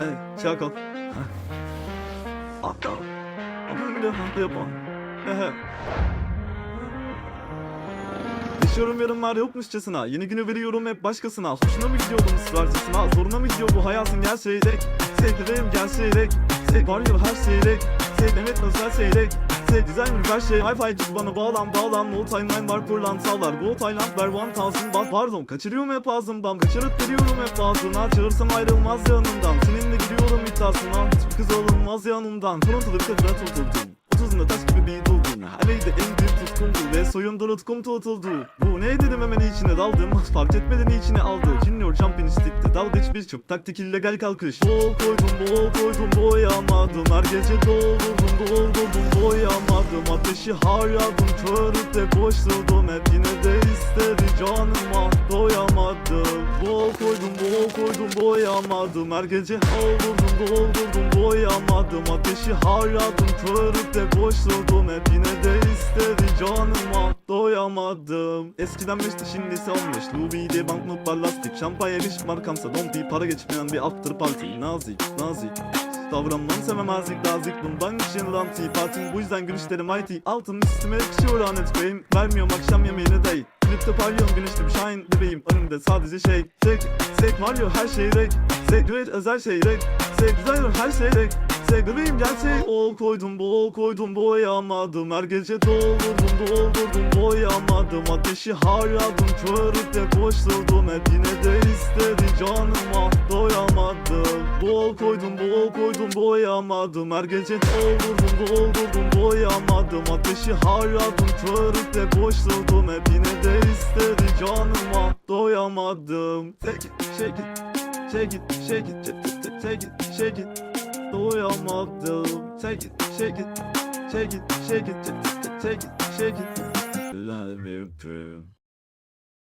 哎，小狗。啊 Yapan. Ehe. Yaşıyorum yarınlar yokmuşçasına. Yeni günü veriyorum hep başkasına. Hoşuna mı gidiyor bunun ısrarcasına Zoruna mı gidiyor bu hayatın gerçeği rek Sevdiğim gerçeği Sev var ya her şeyi rek Sev evet özel seyrek Sev design her şey. Hi-Fi cız bana bağlan bağlan. No timeline var pırlantalar Go Thailand ver 1000 baht. Pardon kaçırıyorum hep ağzımdan. Kaçırıp veriyorum hep ağzına Çağırsam ayrılmaz yanımdan. Seninle giriyorum iddiasına kız alınmaz yanımdan. Frontalı kadına tutuldım Otuzunda taş gibi bir doldum Aleyde en büyük tutkumdu Ve soyumda utkum tutuldu. Bu ne dedim hemen içine daldım. Fark etmeden içine aldı. Junior Champion stickti Dalgıç bir çok taktik illegal kalkış. Bol koydum bol koydum boyamadım. Her gece doldurdum doldurdum boyamadım. Ateşi haryadım körükte koşturdum Hep koydum boyamadım. Her gece doldurdum doldurdum boyamadım. Ateşi haryadım körükte koşturdum Hep yine de istedi canıma doyamadım. Eskiden beşti şimdi ise beş. Louis banknotlar lastik Şampanya bir markamsa dompi Para geçmeyen bir after party. Nazik nazik. Davranmanı sevemezlik nazik. Bundan için ranti Partim bu yüzden gün işlerim IT Altın üstüme yakışıyor lanet beyim. Vermiyorum akşam yemeğini değil Klipte parlıyorum güneşli bir shine bebeğim. Önümde sadece şey sek var ya her şey rek Sek great özel şey rek Sek designer her şey rek Sek bebeğim gerçeği Bol koydum bol koydum boyamadım. Her gece doldurdum doldurdum boyamadım. Ateşi haryadım körükte koşturdum. Hep yine de istedi canıma doyamadım. Bol koydum bol koydum boyamadım. Her gece doldurdum doldurdum boyamadım. Ateşi haryadım körükte koşturdum. Hep yine de istedi canıma doyamadım. Take it, shake it, shake it, shake it, shake it, take it, shake it Doyamadım Take it, shake it, shake it, shake it, take it, take it, shake it. Love you,